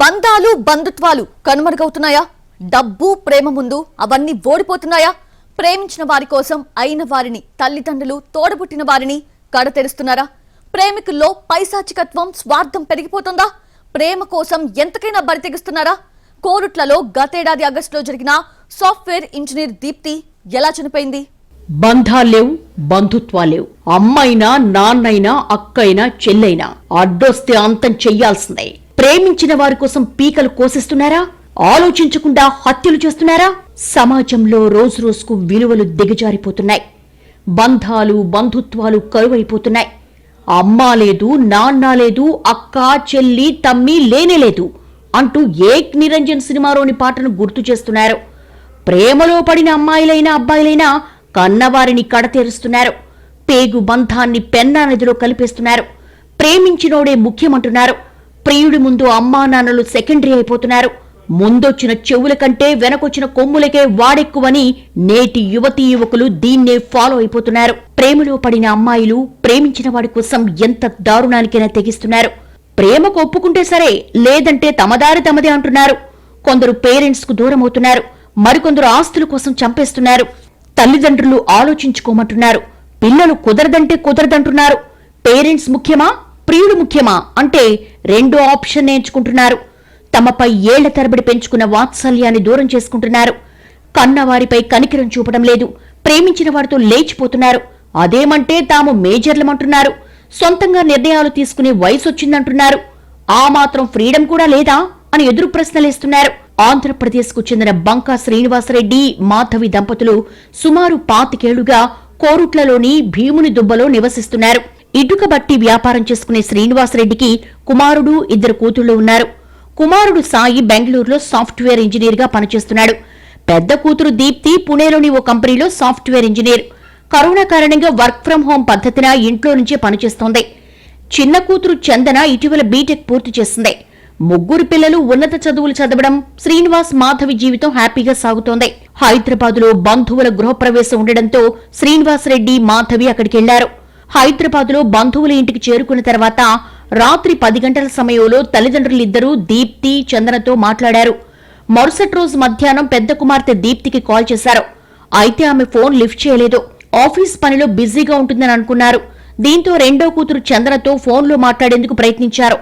బంధాలు బంధుత్వాలు కనుమరుగవుతున్నాయా? డబ్బు ప్రేమ ముందు అవన్నీ ఓడిపోతున్నాయా? ప్రేమించిన వారి కోసం అయిన వారిని తల్లిదండ్రులు తోడబుట్టిన వారిని కడతెరుస్తున్నారా ప్రేమికుల్లో పైశాచికత్వం స్వార్థం పెరిగిపోతుందా? ప్రేమ కోసం ఎంతకైనా బరితెగిస్తున్నారా? కోరుట్లలో గతేడాది ఆగస్టులో జరిగిన సాఫ్ట్వేర్ ఇంజనీర్ దీప్తి ఎలా చనిపోయింది? బంధాలేవు బంధుత్వాలేవు అమ్మైనా నాన్నైనా అక్కైనా చెల్లైనా అడ్డొస్తే అంతం చెయ్యాల్సిందే. ప్రేమించిన వారి కోసం పీకలు కోసిస్తున్నారా? ఆలోచించకుండా హత్యలు చేస్తున్నారా? సమాజంలో రోజు రోజుకు విలువలు దిగజారిపోతున్నాయి. బంధాలు బంధుత్వాలు కరువైపోతున్నాయి. అమ్మా లేదు నాన్న లేదు అక్క చెల్లి తమ్మి లేనేలేదు అంటూ ఏక్ నిరంజన్ సినిమాలోని పాటను గుర్తు చేస్తున్నారు. ప్రేమలో పడిన అమ్మాయిలైనా అబ్బాయిలైనా కన్నవారిని కడతేరుస్తున్నారు. పేగు బంధాన్ని పెన్నా నదిలో కలిపేస్తున్నారు. ప్రేమించినోడే ముఖ్యమంటున్నారు. ప్రియుడి ముందు అమ్మా నాన్నలు సెకండరీ అయిపోతున్నారు. ముందొచ్చిన చెవుల కంటే వెనకొచ్చిన కొమ్ములకే వాడెక్కువని నేటి యువతీ యువకులు దీన్నే ఫాలో అయిపోతున్నారు. ప్రేమలో పడిన అమ్మాయిలు ప్రేమించిన వాడి కోసం ఎంత దారుణానికైనా తెగిస్తున్నారు. ప్రేమకు ఒప్పుకుంటే సరే లేదంటే తమదారి తమదే అంటున్నారు. కొందరు పేరెంట్స్కు దూరం అవుతున్నారు మరికొందరు ఆస్తుల కోసం చంపేస్తున్నారు. తల్లిదండ్రులు ఆలోచించుకోమంటున్నారు. పిల్లలు కుదరదంటే కుదరదంటున్నారు. పేరెంట్స్ ముఖ్యమా? ప్రియుడు ముఖ్యమా అంటే రెండో ఆప్షన్ ఎంచుకుంటున్నారు తమపై ఏళ్ళ తరబడి పెంచుకున్న వాత్సల్యాన్ని దూరం చేసుకుంటున్నారు. కన్నవారిపై కనికిరం చూపడం లేదు. ప్రేమించిన వారితో లేచిపోతున్నారు. అదేమంటే తాము మేజర్లమంటున్నారు. సొంతంగా నిర్ణయాలు తీసుకునే వయసు వచ్చిందంటున్నారు ఆ మాత్రం ఫ్రీడమ్ కూడా లేదా అని ఎదురు ప్రశ్నలేస్తున్నారు. ఆంధ్రప్రదేశ్కు చెందిన బంకా శ్రీనివాసరెడ్డి మాధవి దంపతులు సుమారు పాతికేళ్ళుగా కోరుట్లలోని భీముని దుబ్బలో నివసిస్తున్నారు. ఇటుక బట్టి వ్యాపారం చేసుకునే శ్రీనివాసరెడ్డికి కుమారుడు ఇద్దరు కూతుళ్ళు ఉన్నారు. కుమారుడు సాయి బెంగళూరులో సాఫ్ట్వేర్ ఇంజనీర్గా పనిచేస్తున్నాడు. పెద్ద కూతురు దీప్తి పుణేలోని ఓ కంపెనీలో సాఫ్ట్వేర్ ఇంజనీర్. కరోనా కారణంగా వర్క్ ఫ్రం హోం పద్ధతిన ఇంట్లో నుంచే పనిచేస్తోంది. చిన్న కూతురు చందన ఇటీవల బీటెక్ పూర్తి చేసింది. ముగ్గురు పిల్లలు ఉన్నత చదువులు చదవడం శ్రీనివాస్ మాధవి జీవితం హ్యాపీగా సాగుతోంది. హైదరాబాద్లో బంధువుల గృహప్రవేశం ఉండడంతో శ్రీనివాస్ రెడ్డి మాధవి అక్కడికి వెళ్ళారు. హైదరాబాద్లో బంధువుల ఇంటికి చేరుకున్న తర్వాత రాత్రి పది గంటల సమయంలో తల్లిదండ్రులిద్దరూ దీప్తి చందనతో మాట్లాడారు. మరుసటి రోజు మధ్యాహ్నం పెద్ద కుమార్తె దీప్తికి కాల్ చేశారు. అయితే ఆమె ఫోన్ లిఫ్ట్ చేయలేదు. ఆఫీస్ పనిలో బిజీగా ఉంటుందని అనుకున్నారు. దీంతో రెండో కూతురు చందనతో ఫోన్లో మాట్లాడేందుకు ప్రయత్నించారు.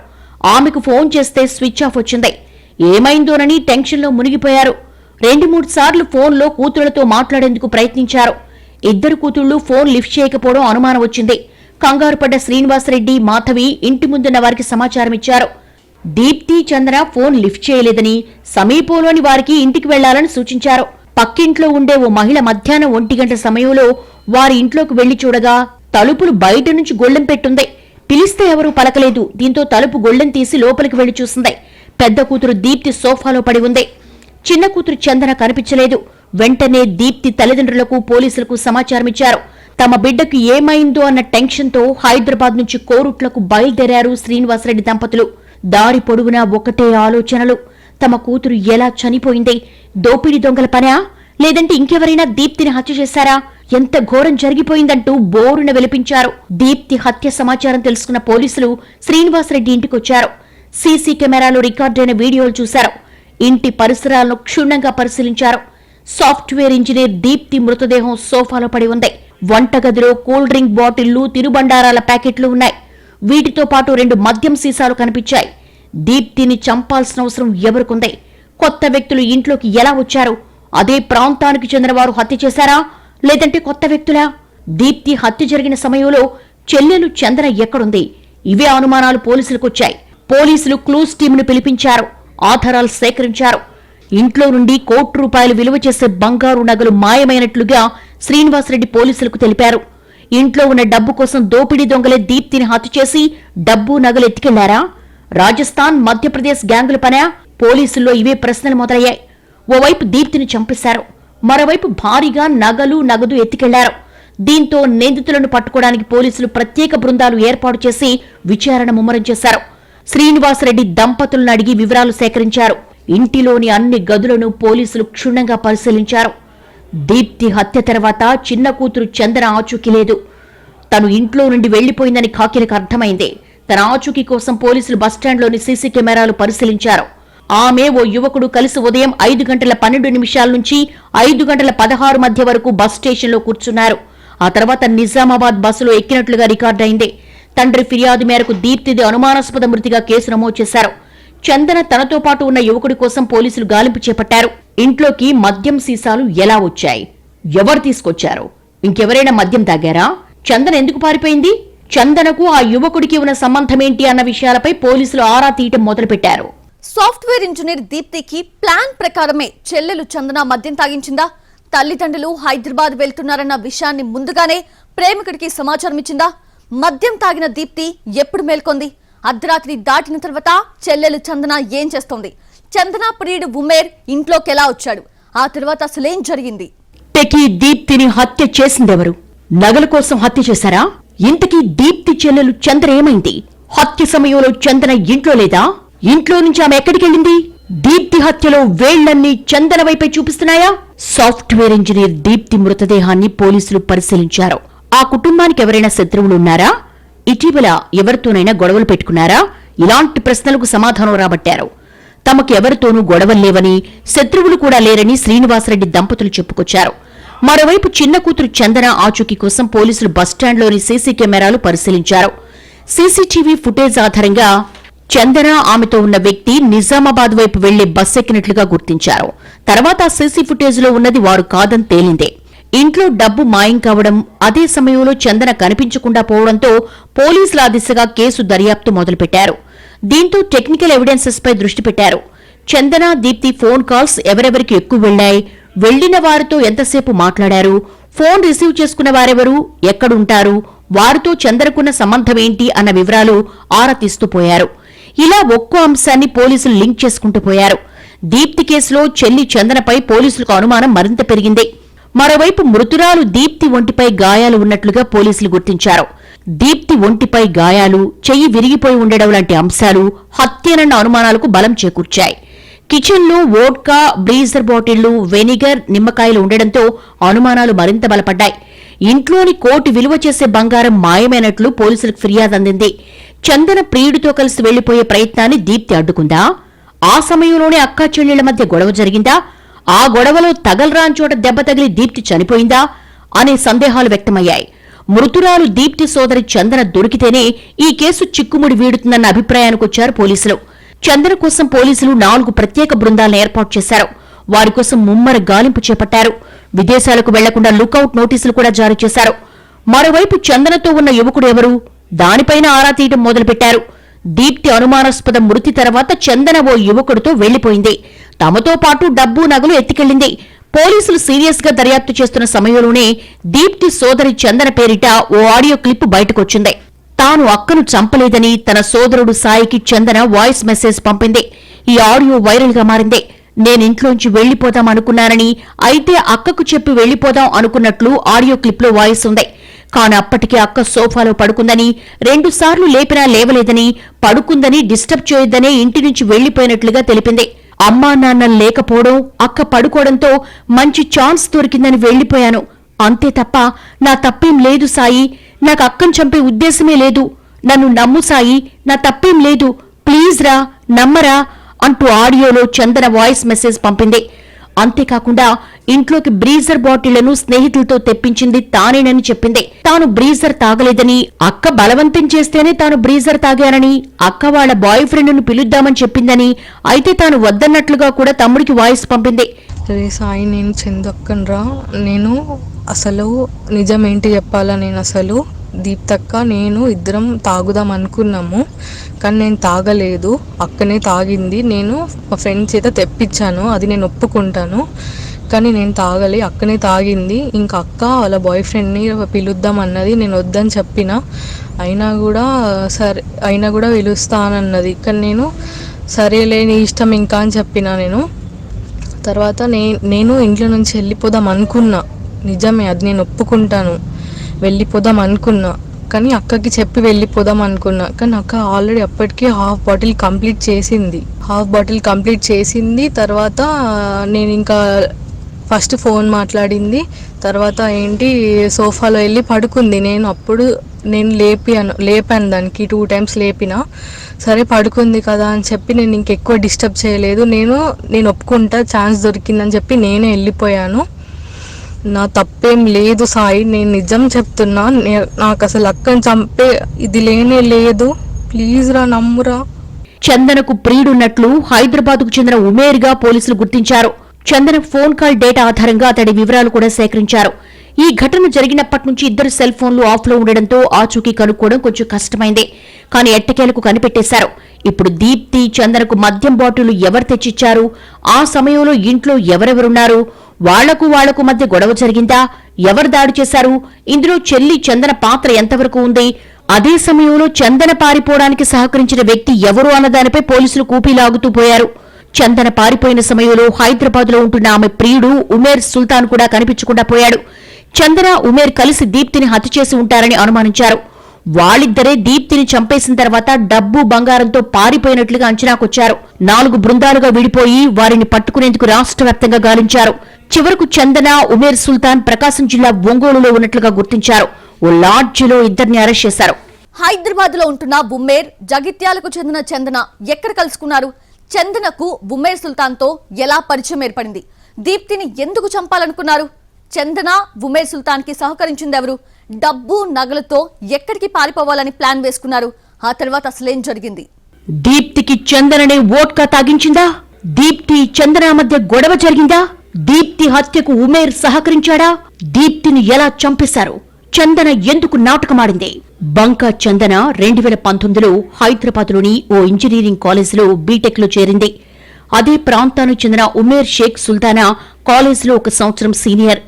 ఆమెకు ఫోన్ చేస్తే స్విచ్ ఆఫ్ వచ్చింది. ఏమైందోనని టెన్షన్లో మునిగిపోయారు. రెండు మూడు సార్లు ఫోన్లో కూతురులతో మాట్లాడేందుకు ప్రయత్నించారు. ఇద్దరు కూతుళ్ళు ఫోన్ లిఫ్ట్ చేయకపోవడం అనుమానం వచ్చింది. కంగారు పడ్డ శ్రీనివాసరెడ్డి మాధవి ఇంటి ముందున్న వారికి సమాచారం ఇచ్చారు. దీప్తి చంద్ర ఫోన్ లిఫ్ట్ చేయలేదని సమీపంలోని వారికి ఇంటికి వెళ్ళాలని సూచించారు. పక్కింట్లో ఉండే ఓ మహిళ మధ్యాహ్నం ఒంటి గంట సమయంలో వారి ఇంట్లోకి వెళ్ళి చూడగా తలుపులు బయట నుంచి గొళ్ళెం పెట్టుంది. పిలిస్తే ఎవరూ పలకలేదు. దీంతో తలుపు గొళ్ళెం తీసి లోపలికి వెళ్ళి చూసింది. పెద్ద కూతురు దీప్తి సోఫాలో పడి ఉంది. చిన్న కూతురు చందన కనిపించలేదు. వెంటనే దీప్తి తల్లిదండ్రులకు పోలీసులకు సమాచారం ఇచ్చారు. తమ బిడ్డకు ఏమైందో అన్న టెన్షన్తో హైదరాబాద్ నుంచి కోరుట్లకు బయలుదేరారు శ్రీనివాసరెడ్డి దంపతులు. దారి పొడవునా ఒకటే ఆలోచనలు. తమ కూతురు ఎలా చనిపోయింది? దోపిడీ దొంగల పనా? లేదంటే ఇంకెవరైనా దీప్తిని హత్య చేశారా? ఎంత ఘోరం జరిగిపోయిందంటూ బోరున వెలిపించారు. దీప్తి హత్య సమాచారం తెలుసుకున్న పోలీసులు శ్రీనివాసరెడ్డి ఇంటికొచ్చారు సీసీ కెమెరాలో రికార్డైన వీడియోలు చూశారు. ఇంటి పరిసరాలను క్షుణ్ణంగా పరిశీలించారు. సాఫ్ట్వేర్ ఇంజనీర్ దీప్తి మృతదేహం సోఫాలో పడి ఉంది. వంటగదిలో కూల్ డ్రింక్ బాటిళ్ళు తిరుబండారాల ప్యాకెట్లు ఉన్నాయి. వీటితో పాటు రెండు మద్యం సీసాలు కనిపించాయి. దీప్తిని చంపాల్సిన అవసరం ఎవరికుంది? కొత్త వ్యక్తులు ఇంట్లోకి ఎలా వచ్చారు? అదే ప్రాంతానికి చెందినవారు హత్య చేశారా? లేదంటే కొత్త వ్యక్తులా? దీప్తి హత్య జరిగిన సమయంలో చెల్లెలు చందన ఎక్కడుంది? ఇవే అనుమానాలు పోలీసులకు వచ్చాయి. పోలీసులు క్లూస్ టీంను పిలిపించారు. ఆధారాలు సేకరించారు. ఇంట్లో నుండి కోటి రూపాయలు విలువ చేసే బంగారు నగలు మాయమైనట్లుగా శ్రీనివాసరెడ్డి పోలీసులకు తెలిపారు. ఇంట్లో ఉన్న డబ్బు కోసం దోపిడీ దొంగలే దీప్తిని హత్య చేసి డబ్బు నగలు ఎత్తుకెళ్ళారా? రాజస్థాన్ మధ్యప్రదేశ్ గ్యాంగుల పనా పోలీసుల్లో ఇవే ప్రశ్నలు మొదలయ్యాయి. ఓవైపు దీప్తిని చంపేశారు. మరోవైపు భారీగా నగలు నగదు ఎత్తుకెళ్ళారు. దీంతో నిందితులను పట్టుకోవడానికి పోలీసులు ప్రత్యేక బృందాలు ఏర్పాటు చేసి విచారణ ముమ్మరం చేశారు. శ్రీనివాసరెడ్డి దంపతులను అడిగి వివరాలు సేకరించారు. ఇంటిలోని అన్ని గదులను పోలీసులు క్షుణ్ణంగా పరిశీలించారు. దీప్తి హత్య తర్వాత చిన్న కూతురు చందన ఆచూకీ లేదు. తను ఇంట్లో నుండి వెళ్ళిపోయిందని కాకిలకు అర్థమైంది. తన ఆచూకీ కోసం పోలీసులు బస్టాండ్లోని సీసీ కెమెరాలు పరిశీలించారు. ఆమె ఓ యువకుడు కలిసి ఉదయం ఐదు గంటల పన్నెండు నిమిషాల నుంచి ఐదు గంటల పదహారు మధ్య వరకు బస్ స్టేషన్లో కూర్చున్నారు. ఆ తర్వాత నిజామాబాద్ బస్సులో ఎక్కినట్లుగా రికార్డైంది తండ్రి ఫిర్యాదు మేరకు దీప్తిది అనుమానాస్పద మృతిగా కేసు నమోదు చేశారు. చందన తనతో పాటు ఉన్న యువకుడి కోసం పోలీసులు గాలింపు చేపట్టారు. ఇంట్లోకి మద్యం సీసాలు ఎలా వచ్చాయి? ఎవరు తీసుకొచ్చారు? ఇంకెవరైనా మద్యం తాగారా? చందన ఎందుకు పారిపోయింది? చందనకు ఆ యువకుడికి ఉన్న సంబంధమేంటి అన్న విషయాలపై పోలీసులు ఆరా తీయటం మొదలుపెట్టారు. సాఫ్ట్వేర్ ఇంజనీర్ దీప్తికి ప్లాన్ ప్రకారమే చెల్లెలు చందన మద్యం తాగించిందా? తల్లిదండ్రులు హైదరాబాద్ వెళ్తున్నారన్న విషయాన్ని ముందుగానే ప్రేమికుడికి సమాచారం ఇచ్చిందా? మద్యం తాగిన దీప్తి ఎప్పుడు మేల్కొంది? అర్ధరాత్రి దాటిన తర్వాత చెల్లెలు చందన ఏం చేస్తోంది? చందన ప్రియుడు ఉమేర్ ఇంట్లోకి ఎలా వచ్చాడు? ఆ తర్వాత అసలేం జరిగింది? ఇంతకీ దీప్తిని హత్య చేసిందెవరు? నగల కోసం హత్య చేశారా? ఇంతకీ దీప్తి చెల్లెలు చంద్ర ఏమైంది? హత్య సమయంలో చందన ఇంట్లో లేదా? ఇంట్లో నుంచి ఆమె ఎక్కడికెళ్ళింది? దీప్తి హత్యలో వేళ్ళన్నీ చందన వైపే చూపిస్తున్నాయా? సాఫ్ట్వేర్ ఇంజనీర్ దీప్తి మృతదేహాన్ని పోలీసులు పరిశీలించారు. ఆ కుటుంబానికి ఎవరైనా శత్రువులు ఉన్నారా? ఇటీవల ఎవరితోనైనా గొడవలు పెట్టుకున్నారా? ఇలాంటి ప్రశ్నలకు సమాధానం రాబట్టారు. తమకు ఎవరితోనూ గొడవలు లేవని శత్రువులు కూడా లేరని శ్రీనివాసరెడ్డి దంపతులు చెప్పుకొచ్చారు. మరోవైపు చిన్న కూతురు చందన ఆచూకీ కోసం పోలీసులు బస్టాండ్లోని సీసీ కెమెరాలు పరిశీలించారు. సీసీటీవీ ఫుటేజ్ ఆధారంగా చందన ఆమెతో ఉన్న వ్యక్తి నిజామాబాద్ వైపు వెళ్ళే బస్ ఎక్కినట్లుగా గుర్తించారు. తర్వాత సీసీ ఫుటేజ్లో ఉన్నది వారు కాదని తేలిందే. ఇంట్లో డబ్బు మాయం కావడం అదే సమయంలో చందన కనిపించకుండా పోవడంతో పోలీసుల దిశగా కేసు దర్యాప్తు మొదలుపెట్టారు. దీంతో టెక్నికల్ ఎవిడెన్సెస్ పై దృష్టి పెట్టారు. చందన దీప్తి ఫోన్ కాల్స్ ఎవరెవరికి ఎక్కువ వెళ్ళాయి వెళ్ళిన వారితో ఎంతసేపు మాట్లాడారు ఫోన్ రిసీవ్ చేసుకున్న వారెవరు ఎక్కడుంటారు వారితో చందనకున్న సంబంధం ఏంటి అన్న వివరాలు ఆరా తీస్తూ పోయారు. ఇలా ఒక్కో అంశాన్ని పోలీసులు లింక్ చేసుకుంటూ పోయారు. దీప్తి కేసులో చెల్లి చందనపై పోలీసులకు అనుమానం మరింత పెరిగింది. మరోవైపు మృతురాలు దీప్తి ఒంటిపై గాయాలు ఉన్నట్లుగా పోలీసులు గుర్తించారు. దీప్తి ఒంటిపై గాయాలు చెయ్యి విరిగిపోయి ఉండడం లాంటి అంశాలు హత్యనన్న అనుమానాలకు బలం చేకూర్చాయి. కిచెన్లో వోడ్కా బ్రీజర్ బాటిళ్ళు వెనిగర్ నిమ్మకాయలు ఉండడంతో అనుమానాలు మరింత బలపడ్డాయి. ఇంట్లోని కోటి విలువ చేసే బంగారం మాయమైనట్లు పోలీసులకు ఫిర్యాదు అందింది. చందన ప్రియుడితో కలిసి వెళ్ళిపోయే ప్రయత్నాన్ని దీప్తి అడ్డుకుందా? ఆ సమయంలోనే అక్కా చెల్లెళ్ళ మధ్య గొడవ జరిగిందా? ఆ గొడవలో తగలరాని చోట దెబ్బ తగిలి దీప్తి చనిపోయిందా అనే సందేహాలు వ్యక్తమయ్యాయి. మృతురాలు దీప్తి సోదరి చందన దొరికితేనే ఈ కేసు చిక్కుముడి వీడుతుందన్న అభిప్రాయానికొచ్చారు పోలీసులు. చందన కోసం పోలీసులు నాలుగు ప్రత్యేక బృందాలను ఏర్పాటు చేశారు. వారి కోసం ముమ్మర గాలింపు చేపట్టారు. విదేశాలకు వెళ్ళకుండా లుకౌట్ నోటీసులు కూడా జారీ చేశారు. మరోవైపు చందనతో ఉన్న యువకుడు ఎవరు? దానిపైన ఆరా తీయడం మొదలుపెట్టారు. దీప్తి అనుమానాస్పద మృతి తర్వాత చందన ఓ యువకుడితో వెళ్ళిపోయింది తమతో పాటు డబ్బు నగలు ఎత్తికెళ్ళింది పోలీసులు సీరియస్గా దర్యాప్తు చేస్తున్న సమయంలోనే దీప్తి సోదరి చందన పేరిట ఓ ఆడియో క్లిప్ బయటకొచ్చింది. తాను అక్కను చంపలేదని తన సోదరుడు సాయికి చందన వాయిస్ మెసేజ్ పంపింది. ఈ ఆడియో వైరల్గా మారింది నేనింట్లోంచి వెళ్ళిపోదాం అనుకున్నానని అయితే అక్కకు చెప్పి వెళ్ళిపోదాం అనుకున్నట్లు ఆడియో క్లిప్లో వాయిస్ ఉంది. కాని అప్పటికే అక్క సోఫాలో పడుకుందని రెండుసార్లు లేపినా లేవలేదని పడుకుందని డిస్టర్బ్ చేయొద్దనే ఇంటి నుంచి వెళ్ళిపోయినట్లుగా తెలిపింది. అమ్మా నాన్న లేకపోవడం అక్క పడుకోవడంతో మంచి ఛాన్స్ దొరికిందని వెళ్ళిపోయాను అంతే తప్ప నా తప్పేం లేదు సాయి. నాకు అక్కను చంపే ఉద్దేశమే లేదు. నన్ను నమ్ము సాయి. నా తప్పేం లేదు. ప్లీజ్ రా నమ్మరా అంటూ ఆడియోలో చందన వాయిస్ మెసేజ్ పంపింది. అంతేకాకుండా ఇంట్లోకి బ్రీజర్ బాటిళ్ళను స్నేహితులతో తెప్పించింది తానేనని చెప్పింది. తాను బ్రీజర్ తాగలేదని అక్క బలవంతం చేస్తేనే తాను బ్రీజర్ తాగానని అక్క వాళ్ళ బాయ్ ఫ్రెండ్ను పిలుద్దామని చెప్పిందని అయితే తాను వద్దన్నట్లుగా కూడా తమ్ముడికి వాయిస్ పంపింది. రే సాయి నేను చెందక్కన్రా. నేను అసలు నిజం ఏంటి చెప్పాలా నేను అసలు? దీప్తక్క నేను ఇద్దరం తాగుదాం అనుకున్నాము కానీ నేను తాగలేదు. అక్కనే తాగింది. నేను మా ఫ్రెండ్ చేత తెప్పించాను. అది నేను ఒప్పుకుంటాను కానీ నేను తాగలే. అక్కనే తాగింది. ఇంకా అక్క వాళ్ళ బాయ్ ఫ్రెండ్ని పిలుద్దాం అన్నది నేను వద్దని చెప్పిన. అయినా కూడా సరే అయినా కూడా పిలుస్తానన్నది. కానీ నేను సరేలే నీ ఇష్టం ఇంకా అని చెప్పిన నేను. తర్వాత నే నేను ఇంట్లో నుంచి వెళ్ళిపోదాం అనుకున్నా. నిజమే అది నేను ఒప్పుకుంటాను. వెళ్ళిపోదాం అనుకున్నా. కానీ అక్కకి చెప్పి వెళ్ళిపోదాం అనుకున్నా. కానీ అక్క ఆల్రెడీ అప్పటికే హాఫ్ బాటిల్ కంప్లీట్ చేసింది. హాఫ్ బాటిల్ కంప్లీట్ చేసింది. తర్వాత నేను ఇంకా ఫస్ట్ ఫోన్ మాట్లాడింది. తర్వాత ఏంటి సోఫాలో వెళ్ళి పడుకుంది. నేను అప్పుడు నేను లేపాను లేపాను దానికి టూ టైమ్స్ లేపిన. సరే పడుకుంది కదా అని చెప్పి నేను ఇంకెక్కువ డిస్టర్బ్ చేయలేదు. నేను నేను ఒప్పుకుంటా ఛాన్స్ దొరికిందని చెప్పి నేనే వెళ్ళిపోయాను. నా తప్పేం లేదు సాయి. నేను నిజం చెప్తున్నా. నాకు అసలు అక్కని చంపే ఇది లేనే లేదు. ప్లీజ్ రా నమ్మురా. చందనకు ప్రియుడున్నట్లు హైదరాబాద్కు చెందిన ఉమేర్గా పోలీసులు గుర్తించారు. చందన ఫోన్ కాల్ డేటా ఆధారంగా అతడి వివరాలు కూడా సేకరించారు. ఈ ఘటన జరిగినప్పటి నుంచి ఇద్దరు సెల్ ఫోన్లు ఆఫ్లో ఉండడంతో ఆచూకీ కనుక్కోవడం కొంచెం కష్టమైంది. కానీ ఎట్టకేలకు కనిపెట్టేశారు. ఇప్పుడు దీప్తి చందనకు మద్యం బాటిల్ ఎవరు తెచ్చిచ్చారు? ఆ సమయంలో ఇంట్లో ఎవరెవరున్నారు? వాళ్ళకు వాళ్ళకు మధ్య గొడవ జరిగిందా? ఎవరు దాడి చేశారు? ఇందులో చెల్లి చందన పాత్ర ఎంతవరకు ఉంది? అదే సమయంలో చందన పారిపోవడానికి సహకరించిన వ్యక్తి ఎవరు అన్నదానిపై పోలీసులు కూపీలాగుతూ పోయారు. చందన పారిపోయిన సమయంలో హైదరాబాద్లో ఉంటున్న ఆమె ప్రియుడు ఉమేర్ సుల్తాన్ కూడా కనిపించకుండా పోయాడు. చందన ఉమేర్ కలిసి దీప్తిని హత్య చేసి ఉంటారని అనుమానించారు. వాళ్ళిద్దరే దీప్తిని చంపేసిన తర్వాత డబ్బు బంగారంతో పారిపోయినట్లుగా అంచనాకొచ్చారు. నాలుగు బృందాలుగా విడిపోయి వారిని పట్టుకునేందుకు రాష్ట్ర వ్యాప్తంగా గాలించారు. చివరకు చందన ఉమేర్ సుల్తాన్ ప్రకాశం జిల్లా ఒంగోలులో ఉన్నట్లుగా గుర్తించారు. ఓ లాడ్జిలో ఇద్దరిని అరెస్ట్ చేశారు. హైదరాబాద్లో ఉంటున్న బుమ్మేర్ జగిత్యాలకు చెందిన చందన ఎక్కడ కలుసుకున్నారు? చందనకు బుమ్మేర్ సుల్తాన్తో ఎలా పరిచయం ఏర్పడింది? దీప్తిని ఎందుకు చంపాలనుకున్నారు? చందన బుమ్మేర్ సుల్తాన్కి సహకరించింది ఎవరు? డబ్బు నగలతో ఎక్కడికి పారిపోవాలని ప్లాన్ వేసుకున్నారు? ఆ తర్వాత అసలేం జరిగింది? దీప్తికి చందననే ఓట్కా తాగించిందా? దీప్తి చందన మధ్య గొడవ జరిగిందా? దీప్తి హత్యకు ఉమేర్ సహకరించాడా? దీప్తిని ఎలా చంపేశారు? చందన ఎందుకు నాటకమాడింది? బంకా చందన రెండు వేల పంతొమ్మిదిలో హైదరాబాద్లోని ఓ ఇంజనీరింగ్ కాలేజీలో బీటెక్లో చేరింది. అదే ప్రాంతానికి చెందిన ఉమేర్ షేక్ సుల్తానా కాలేజీలో ఒక సంవత్సరం సీనియర్.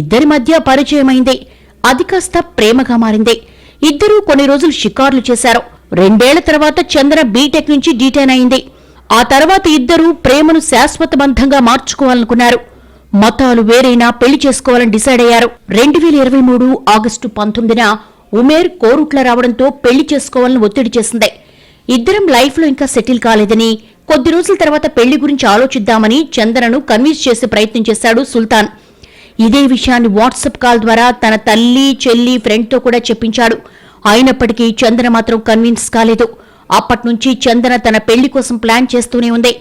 ఇద్దరి మధ్య పరిచయమైంది. అది కాస్త ప్రేమగా మారింది. ఇద్దరూ కొన్ని రోజులు షికార్లు చేశారు. రెండేళ్ళ తర్వాత చందన బీటెక్ నుంచి డీటైన్ అయింది. ఆ తర్వాత ఇద్దరూ ప్రేమను శాశ్వత బంధంగా మార్చుకోవాలనుకున్నారు. మతాలు వేరైనా పెళ్ళి చేసుకోవాలని డిసైడ్ అయ్యారు. రెండు వేల ఇరవై మూడు ఆగస్టు పంతొమ్మిదిన ఉమేర్ కోరుట్ల రావడంతో పెళ్ళి చేసుకోవాలని ఒత్తిడి చేసింది. ఇద్దరం లైఫ్లో ఇంకా సెటిల్ కాలేదని కొద్ది రోజుల తర్వాత పెళ్ళి గురించి ఆలోచిద్దామని చందనను కన్విన్స్ చేసే ప్రయత్నం చేశాడు సుల్తాన్. ఇదే విషయాన్ని వాట్సాప్ కాల్ ద్వారా తన తల్లి చెల్లి ఫ్రెండ్తో కూడా చెప్పించాడు. అయినప్పటికీ చందన మాత్రం కన్విన్స్ కాలేదు. అప్పట్నుంచి చందన తన పెళ్ళి కోసం ప్లాన్ చేస్తూనే ఉంది.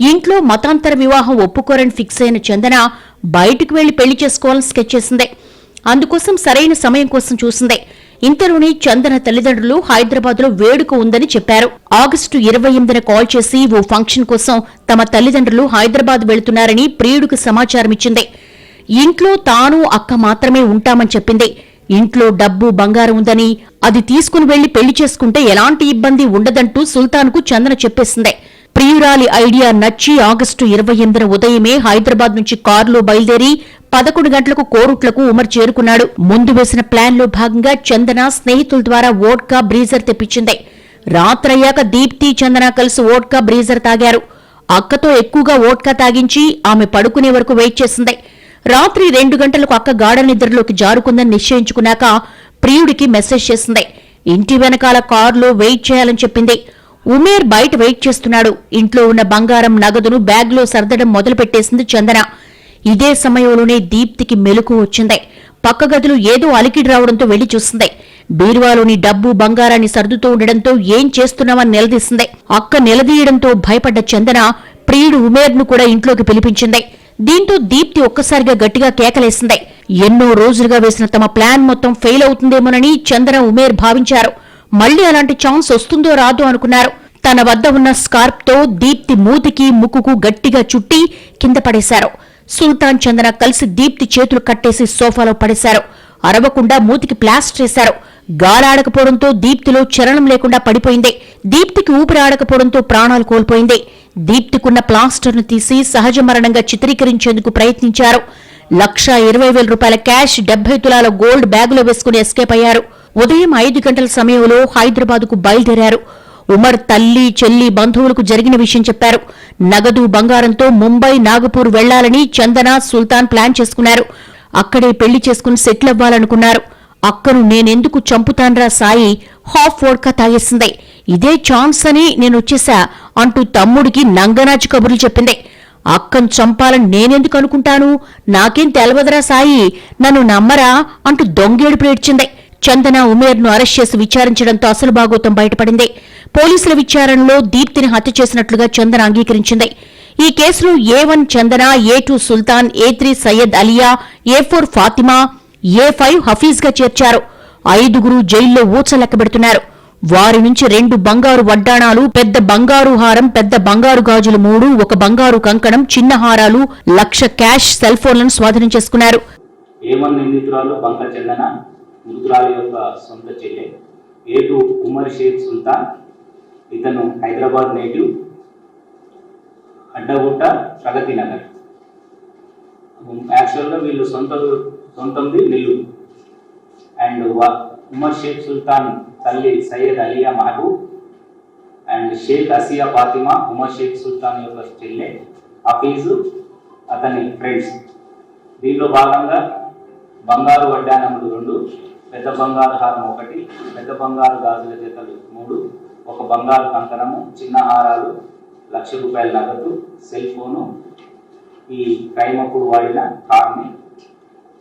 ఇంట్లో మతాంతర వివాహం ఒప్పుకోరని ఫిక్స్ అయిన చందన బయటకు వెళ్ళి పెళ్ళి చేసుకోవాలని స్కెచ్ చేసింది. అందుకోసం సరైన సమయం కోసం చూసింది. ఇంతలోనే చందన తల్లిదండ్రులు హైదరాబాద్లో వేడుక ఉందని చెప్పారు. ఆగస్టు ఇరవై ఎనిమిదిన కాల్ చేసి ఓ ఫంక్షన్ కోసం తమ తల్లిదండ్రులు హైదరాబాద్ వెళుతున్నారని ప్రియుడికి సమాచారం ఇచ్చింది. ఇంట్లో తాను అక్క మాత్రమే ఉంటామని చెప్పింది. ఇంట్లో డబ్బు బంగారం ఉందని అది తీసుకుని వెళ్ళి పెళ్ళి చేసుకుంటే ఎలాంటి ఇబ్బంది ఉండదంటూ సుల్తాన్కు చందన చెప్పేసింది. ప్రియురాలి ఐడియా నచ్చి ఆగస్టు ఇరవై ఎనిమిదిన ఉదయమే హైదరాబాద్ నుంచి కారులో బయలుదేరి పదకొండు గంటలకు కోరుట్లకు ఉమర్ చేరుకున్నాడు. ముందు వేసిన ప్లాన్లో భాగంగా చందన స్నేహితుల ద్వారా వోడ్కా బ్రీజర్ తెప్పించింది. రాత్రయ్యాక దీప్తి చందన కలిసి వోడ్కా బ్రీజర్ తాగారు. అక్కతో ఎక్కువగా వోడ్కా తాగించి ఆమె పడుకునే వరకు వెయిట్ చేసింది. రాత్రి రెండు గంటలకు అక్క గాఢ నిద్రలోకి జారుకుందని నిశ్చయించుకున్నాక ప్రియుడికి మెసేజ్ చేసింది. ఇంటి వెనకాల కారులో వెయిట్ చేయాలని చెప్పింది. ఉమేర్ బయట వెయిట్ చేస్తున్నాడు. ఇంట్లో ఉన్న బంగారం నగదును బ్యాగ్లో సర్దడం మొదలుపెట్టేసింది చందన. ఇదే సమయంలోనే దీప్తికి మెలకు వచ్చింది. పక్క గదిలో ఏదో అలికిడి రావడంతో వెళ్ళి చూసింది. బీరువాలోని డబ్బు బంగారాన్ని సర్దుతూ ఉండడంతో ఏం చేస్తున్నామని నిలదీసింది. అక్క నిలదీయడంతో భయపడ్డ చందన ప్రియుడు ఉమేర్ను కూడా ఇంట్లోకి పిలిపించింది. దీంతో దీప్తి ఒక్కసారిగా గట్టిగా కేకలేసింది. ఎన్నో రోజులుగా వేసిన తమ ప్లాన్ మొత్తం ఫెయిల్ అవుతుందేమోనని చందన ఉమేర్ భావించారు. మళ్ళీ అలాంటి ఛాన్స్ వస్తుందో రాదో అనుకున్నారు. తన వద్ద ఉన్న స్కార్ప్తో దీప్తి మూతికి ముక్కుకు గట్టిగా చుట్టి కింద పడేశారు. సుల్తాన్ చందన కలిసి దీప్తి చేతులు కట్టేసి సోఫాలో పడేశారు. అరవకుండా మూతికి ప్లాస్టర్ వేశారు గాలాడకపోవడంతో దీప్తిలో చరణం లేకుండా పడిపోయింది. దీప్తికి ఊపిరి ఆడకపోవడంతో ప్రాణాలు కోల్పోయింది. దీప్తికున్న ప్లాస్టర్ను తీసి సహజ మరణంగా చిత్రీకరించేందుకు ప్రయత్నించారు. లక్షా ఇరవై వేల రూపాయల క్యాష్ డెబ్బై తులాల గోల్డ్ బ్యాగులో వేసుకుని ఎస్కేప్ అయ్యారు. ఉదయం ఐదు గంటల సమయంలో హైదరాబాద్కు బయలుదేరారు. ఉమర్ తల్లి చెల్లి బంధువులకు జరిగిన విషయం చెప్పారు. నగదు బంగారంతో ముంబై నాగపూర్ వెళ్ళాలని చందన సుల్తాన్ ప్లాన్ చేసుకున్నారు. అక్కడే పెళ్ళి చేసుకుని సెటిల్ అవ్వాలనుకున్నారు. అక్కను నేనెందుకు చంపుతాన్రా సాయి? హాఫ్ వోడ్కా తాగేసింది. ఇదే ఛాన్స్ అని నేను వచ్చేసా అంటూ తమ్ముడికి నంగనాచి కబుర్లు చెప్పింది. అక్కను చంపాలని నేనెందుకు అనుకుంటాను? నాకేం తెలవదురా సాయి? నన్ను నమ్మరా? అంటూ దొంగేడుపు ఏడ్చింది. చందన ఉమేర్ను అరెస్ట్ చేసి విచారించడంతో అసలు భాగోతం బయటపడింది. పోలీసుల విచారణలో దీప్తిని హత్య చేసినట్లుగా చందన అంగీకరించింది. ఈ కేసులో A one Chandana A two Sultan A three Syed Aliya A four Fatima A five హఫీజ్గా చేర్చారు. ఐదుగురు జైల్లో ఊచ లెక్కబెడుతున్నారు వారి నుంచి రెండు బంగారు వడ్డాణాలు పెద్ద బంగారు హారం పెద్ద బంగారు గాజులు మూడు ఒక బంగారు కంకణం చిన్న హారాలు లక్ష క్యాష్ సెల్ ఫోన్లను స్వాధీనం చేసుకున్నారు. ఏమన్ యొక్క సొంత చెల్లె ఏటు ఉమర్ షేక్ సుల్తాన్ ఇతను హైదరాబాద్ నేటివ్ అడ్డగుట్ట ప్రగతి నగర్. యాక్చువల్గా వీళ్ళు సొంత సొంతంది నెల్లూరు. అండ్ ఉమర్ షేక్ సుల్తాన్ తల్లి సయ్యద్ అలియా మహబూబ్ అండ్ షేక్ అసియా ఫాతిమా ఉమర్ షేక్ సుల్తాన్ యొక్క చెల్లె హఫీజు అతని ఫ్రెండ్స్. దీనిలో భాగంగా బంగారు వడ్డానములు రెండు పెద్ద బంగారు హారం ఒకటి పెద్ద బంగారు గాజుల జతలు మూడు ఒక బంగారు కంకణము చిన్న హారాలు లక్ష రూపాయల నగదు సెల్ ఫోను ఈ క్రైమ్ అప్పుడు వాడిన కార్ని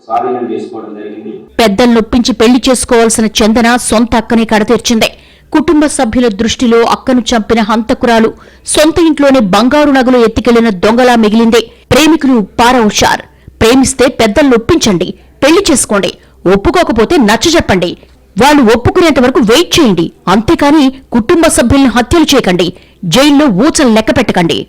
స్వాధీనం చేసుకోవడం జరిగింది. పెద్దలు నొప్పించి పెళ్ళి చేసుకోవాల్సిన చందన సొంత అక్కనే కడతీర్చింది. కుటుంబ సభ్యుల దృష్టిలో అక్కను చంపిన హంతకురాలు సొంత ఇంట్లోనే బంగారు నగలు ఎత్తికెళ్ళిన దొంగలా మిగిలింది. ప్రేమికులు పారవుషార్ ప్రేమిస్తే పెద్దలు నొప్పించండి పెళ్ళి చేసుకోండి. ఒప్పుకోకపోతే నచ్చ చెప్పండి. వాళ్ళు ఒప్పుకునేంత వరకు వెయిట్ చేయండి. అంతేకాని కుటుంబ సభ్యుల్ని హత్యలు చేయకండి. జైల్లో ఊచలు లెక్క పెట్టకండి.